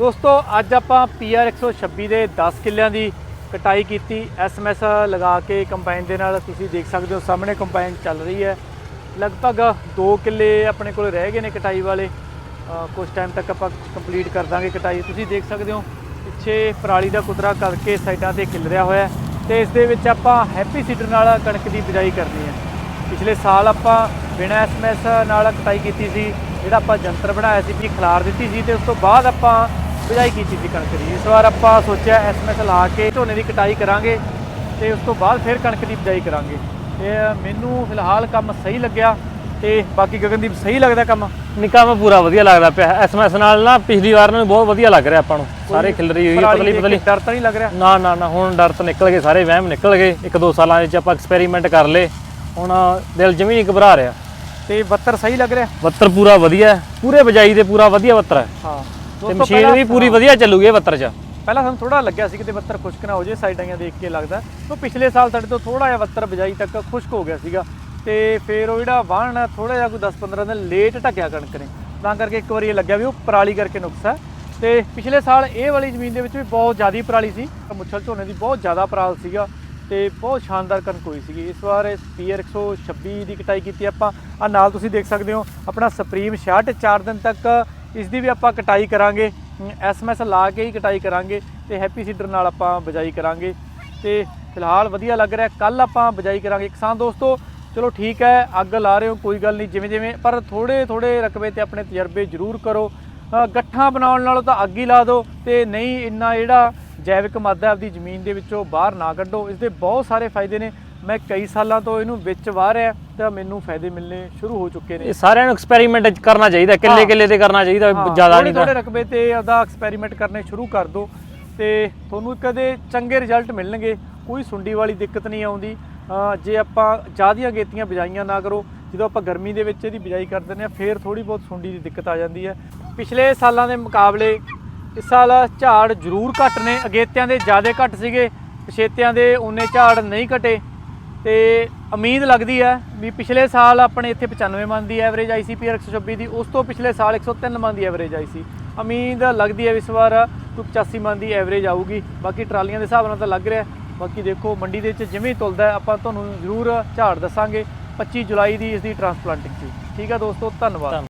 ਦੋਸਤੋ ਅੱਜ ਆਪਾਂ PR 126 ਦੇ 10 ਕਿੱਲਿਆਂ ਦੀ ਕਟਾਈ ਕੀਤੀ। ਐਸਐਮਐਸ ਲਗਾ ਕੇ ਕੰਬਾਈਨ ਦੇ ਨਾਲ ਤੁਸੀਂ ਦੇਖ ਸਕਦੇ ਹੋ ਸਾਹਮਣੇ ਕੰਬਾਈਨ ਚੱਲ ਰਹੀ ਹੈ। ਲਗਭਗ 2 ਕਿੱਲੇ ਆਪਣੇ ਕੋਲ ਰਹਿ ਗਏ ਨੇ ਕਟਾਈ ਵਾਲੇ। ਅ, ਕੁਝ ਟਾਈਮ ਤੱਕ ਆਪਾਂ ਕੰਪਲੀਟ ਕਰ ਦਾਂਗੇ ਕਟਾਈ। ਤੁਸੀਂ ਦੇਖ ਸਕਦੇ ਹੋ ਪਿੱਛੇ ਪਰਾਲੀ ਦਾ ਕੁਤਰਾ ਕਰਕੇ ਸਾਈਡਾਂ ਤੇ ਖਿਲਰਿਆ ਹੋਇਆ ਹੈ ਤੇ ਇਸ ਦੇ ਵਿੱਚ ਆਪਾਂ ਹੈਪੀ ਸੀਡਰ ਨਾਲ ਕਣਕ ਦੀ ਬਿਜਾਈ ਕਰਨੀ ਹੈ। ਪਿਛਲੇ ਸਾਲ ਆਪਾਂ ਬਿਨਾਂ ਐਸਐਮਐਸ ਨਾਲ ਕਟਾਈ ਕੀਤੀ ਸੀ ਜਿਹੜਾ ਆਪਾਂ ਜੰਤਰ ਬਣਾਇਆ ਸੀ ਵੀ ਖਿਲਾਰ ਦਿੱਤੀ ਸੀ ਤੇ ਉਸ ਤੋਂ ਬਾਅਦ ਆਪਾਂ ਬਿਜਾਈ ਕੀਤੀ ਸੀ ਕਣਕ ਦੀ। ਇਸ ਵਾਰ ਆਪਾਂ ਸੋਚਿਆ ਐਸਐਮਐਸ ਲਾ ਕੇ ਝੋਨੇ ਦੀ ਕਟਾਈ ਕਰਾਂਗੇ ਤੇ ਉਸ ਤੋਂ ਬਾਅਦ ਫਿਰ ਕਣਕ ਦੀ ਬਿਜਾਈ ਕਰਾਂਗੇ। ਤੇ ਮੈਨੂੰ ਫਿਲਹਾਲ ਕੰਮ ਸਹੀ ਲੱਗਿਆ ਤੇ ਬਾਕੀ ਗਗਨਦੀਪ ਸਹੀ ਲੱਗਦਾ ਕੰਮ? ਨਿੱਕਾ ਮੈਂ ਪੂਰਾ ਵਧੀਆ ਲੱਗਦਾ ਪਿਆ। ਐਸਐਮਐਸ ਨਾਲ ਨਾ ਪਿਛਲੀ ਵਾਰ ਨਾਲੋਂ ਬਹੁਤ ਵਧੀਆ ਲੱਗ ਰਿਹਾ ਆਪਾਂ ਨੂੰ। ਸਾਰੇ ਖਿਲਰੀ ਹੋਈ ਪਤਲੀ ਪਤਲੀ। ਡਰ ਤਾਂ ਨਹੀਂ ਲੱਗ ਰਿਹਾ? ਨਾ ਨਾ ਨਾ ਹੁਣ ਡਰ ਤਾਂ ਨਿਕਲ ਗਏ ਸਾਰੇ ਵਹਿਮ ਨਿਕਲ ਗਏ। ਇੱਕ ਦੋ ਸਾਲਾਂ ਵਿੱਚ ਆਪਾਂ ਐਕਸਪੈਰੀਮੈਂਟ ਕਰ ਲਏ। ਹੁਣ ਦਿਲ ਜਮੀ ਨਹੀਂ ਘਬਰਾ ਰਿਹਾ। ਤੇ ਬੱਤਰ ਸਹੀ ਲੱਗ ਰਿਹਾ? ਬੱਤਰ ਪੂਰਾ ਵਧੀਆ ਪੂਰੇ ਬਜਾਈ ਦੇ ਪੂਰਾ ਵਧੀਆ ਬੱਤਰ ਹੈ। ਹਾਂ। ਤੇ ਮਸ਼ੀਨ ਵੀ ਪੂਰੀ ਵਧੀਆ ਚੱਲੂਗੀ ਇਹ ਬੱਤਰ 'ਚ। ਪਹਿਲਾਂ ਸਾਨੂੰ ਥੋੜਾ ਲੱਗਿਆ ਸੀ ਕਿਤੇ ਬੱਤਰ ਖੁਸ਼ਕ ਨਾ ਹੋ ਜੇ ਸਾਈਡਾਂ ਦੇਖ ਕੇ ਲੱਗਦਾ। ਉਹ ਪਿਛਲੇ ਸਾਲ ਸਾਡੇ ਤੋਂ ਥੋੜਾ ਜਿਹਾ ਬੱਤਰ ਬਜਾਈ ਤੱਕ ਖੁਸ਼ਕ ਹੋ ਗਿਆ ਸੀਗਾ। ਤੇ ਫਿਰ ਉਹ ਜਿਹੜਾ ਵਾਹਣ ਥੋੜਾ ਜਿਹਾ ਕੋਈ 10-15 ਦਿਨ ਲੇਟ ਢੱਕਿਆ ਕਣਕ ਨੇ। ਤਾਂ ਕਰਕੇ ਇੱਕ ਵਾਰੀ ਇਹ ਲੱਗਿਆ ਵੀ ਉਹ ਪਰਾਲੀ ਕਰਕੇ ਨੁਕਸ ਤੇ ਪਿਛਲੇ ਸਾਲ ਇਹ ਵਾਲੀ ਜ਼ਮੀਨ ਦੇ ਵਿੱਚ ਵੀ ਬਹੁਤ ਜ਼ਿਆਦਾ ਪਰਾਲੀ ਸੀ। ਮੁੱਛਲ ਝੋਨੇ ਦੀ ਬਹੁਤ ਜ਼ਿਆਦਾ ਪਰਾਲ ਸੀਗਾ ਤੇ ਬਹੁਤ ਸ਼ਾਨਦਾਰ ਕਣਕ ਹੋਈ ਸੀਗੀ। ਇਸ ਵਾਰ ਇਸ ਪੀਆਰ 126 ਦੀ ਕਟਾਈ ਕੀਤੀ ਆਪਾਂ। ਆ ਨਾਲ ਤੁਸੀਂ ਦੇਖ ਸਕਦੇ ਹੋ ਆਪਣਾ ਸੁਪਰੀਮ 66 4 ਦਿਨ ਤੱਕ ਇਸ ਦੀ ਵੀ ਆਪਾਂ ਕਟਾਈ ਕਰਾਂਗੇ ਐਸਐਮਐਸ ਲਾ ਕੇ ਹੀ ਕਟਾਈ ਕਰਾਂਗੇ ਤੇ ਹੈਪੀ ਸੀਡਰ ਨਾਲ ਆਪਾਂ ਬਜਾਈ ਕਰਾਂਗੇ। ਤੇ ਫਿਲਹਾਲ ਵਧੀਆ ਲੱਗ ਰਿਹਾ ਕੱਲ ਆਪਾਂ ਬਜਾਈ ਕਰਾਂਗੇ ਕਿਸਾਨ ਦੋਸਤੋ। ਚਲੋ ਠੀਕ ਹੈ, ਅੱਗ ਲਾ ਰਹੇ ਹੋ, ਕੋਈ ਗੱਲ ਨਹੀਂ, ਜਿਵੇਂ ਜਿਵੇਂ, ਪਰ ਥੋੜੇ ਥੋੜੇ ਰਕਬੇ ਤੇ ਆਪਣੇ ਤਜਰਬੇ ਜ਼ਰੂਰ ਕਰੋ। ਗੱਠਾਂ ਬਣਾਉਣ ਨਾਲੋਂ ਤਾਂ ਅੱਗ ਹੀ ਲਾ ਦਿਓ ਤੇ ਨਹੀਂ ਇੰਨਾ ਜਿਹੜਾ ਜੈਵਿਕ ਮਾਦਾ ਆਪਦੀ ਜ਼ਮੀਨ ਦੇ ਵਿੱਚੋਂ ਬਾਹਰ ਨਾ ਕੱਢੋ। ਇਸ ਦੇ ਬਹੁਤ ਸਾਰੇ ਫਾਇਦੇ ਨੇ। ਮੈਂ ਕਈ ਸਾਲਾਂ ਤੋਂ ਇਹਨੂੰ ਵਿੱਚ ਵਾਹ ਰਿਹਾ ਤਾਂ ਮੈਨੂੰ ਫਾਇਦੇ ਮਿਲਣੇ ਸ਼ੁਰੂ ਹੋ ਚੁੱਕੇ ਨੇ। ਇਹ ਸਾਰਿਆਂ ਨੂੰ ਐਕਸਪੈਰੀਮੈਂਟ ਕਰਨਾ ਚਾਹੀਦਾ ਕਿੱਲੇ ਕਿੱਲੇ ਤੇ ਕਰਨਾ ਚਾਹੀਦਾ ਜ਼ਿਆਦਾ ਨਹੀਂ ਥੋੜੇ ਰਕਬੇ ਤੇ ਆਪਦਾ ਐਕਸਪੈਰੀਮੈਂਟ ਕਰਨੇ ਸ਼ੁਰੂ ਕਰ ਦਿਓ ਤੇ ਤੁਹਾਨੂੰ ਕਦੇ ਚੰਗੇ ਰਿਜ਼ਲਟ ਮਿਲਣਗੇ। ਕੋਈ ਸੁੰਡੀ ਵਾਲੀ ਦਿੱਕਤ ਨਹੀਂ ਆਉਂਦੀ। ਜੇ ਆਪਾਂ ਜ਼ਿਆਦੀਆਂ ਗੇਤੀਆਂ ਬਿਜਾਈਆਂ ਨਾ ਕਰੋ ਜਦੋਂ ਆਪਾਂ ਗਰਮੀ ਦੇ ਵਿੱਚ ਇਹਦੀ ਬਿਜਾਈ ਕਰ ਦਿੰਦੇ ਆ ਫੇਰ ਥੋੜੀ ਬਹੁਤ ਸੁੰਡੀ ਦੀ ਦਿੱਕਤ ਆ ਜਾਂਦੀ ਹੈ। ਪਿਛਲੇ ਸਾਲਾਂ ਦੇ ਮੁਕਾਬਲੇ ਇਸ ਸਾਲ ਝਾੜ ਜ਼ਰੂਰ ਘੱਟ ਨੇ ਅਗੇਤਿਆਂ ਦੇ ਜ਼ਿਆਦਾ ਘੱਟ ਸੀਗੇ ਪਛੇਤਿਆਂ ਦੇ ਉਨੇ ਝਾੜ ਨਹੀਂ ਘਟੇ। ਤੇ ਉਮੀਦ ਲੱਗਦੀ ਹੈ ਵੀ ਪਿਛਲੇ ਸਾਲ ਆਪਣੇ ਇੱਥੇ 95 ਮਨ ਦੀ ਐਵਰੇਜ ਆਈ ਸੀ ਪੀਆਰ 126 ਦੀ, ਉਸ ਤੋਂ ਪਿਛਲੇ ਸਾਲ 103 ਮਨ ਦੀ ਐਵਰੇਜ ਆਈ ਸੀ। ਉਮੀਦ ਲੱਗਦੀ ਹੈ ਇਸ ਵਾਰ ਕੋਈ 85 ਮਨ ਦੀ ਐਵਰੇਜ ਆਊਗੀ। ਬਾਕੀ ਟਰਾਲੀਆਂ ਦੇ ਹਿਸਾਬ ਨਾਲ ਤਾਂ ਲੱਗ ਰਿਹਾ। ਬਾਕੀ ਦੇਖੋ, ਮੰਡੀ ਦੇ ਵਿੱਚ ਜਿਵੇਂ ਤੁਲਦਾ ਆਪਾਂ ਤੁਹਾਨੂੰ ਜ਼ਰੂਰ ਝਾੜ ਦੱਸਾਂਗੇ। 25 ਜੁਲਾਈ ਦੀ ਇਸ ਦੀ ਟਰਾਂਸਪਲਾਂਟਿੰਗ ਸੀ। ਠੀਕ ਹੈ ਦੋਸਤੋ ਧੰਨਵਾਦ।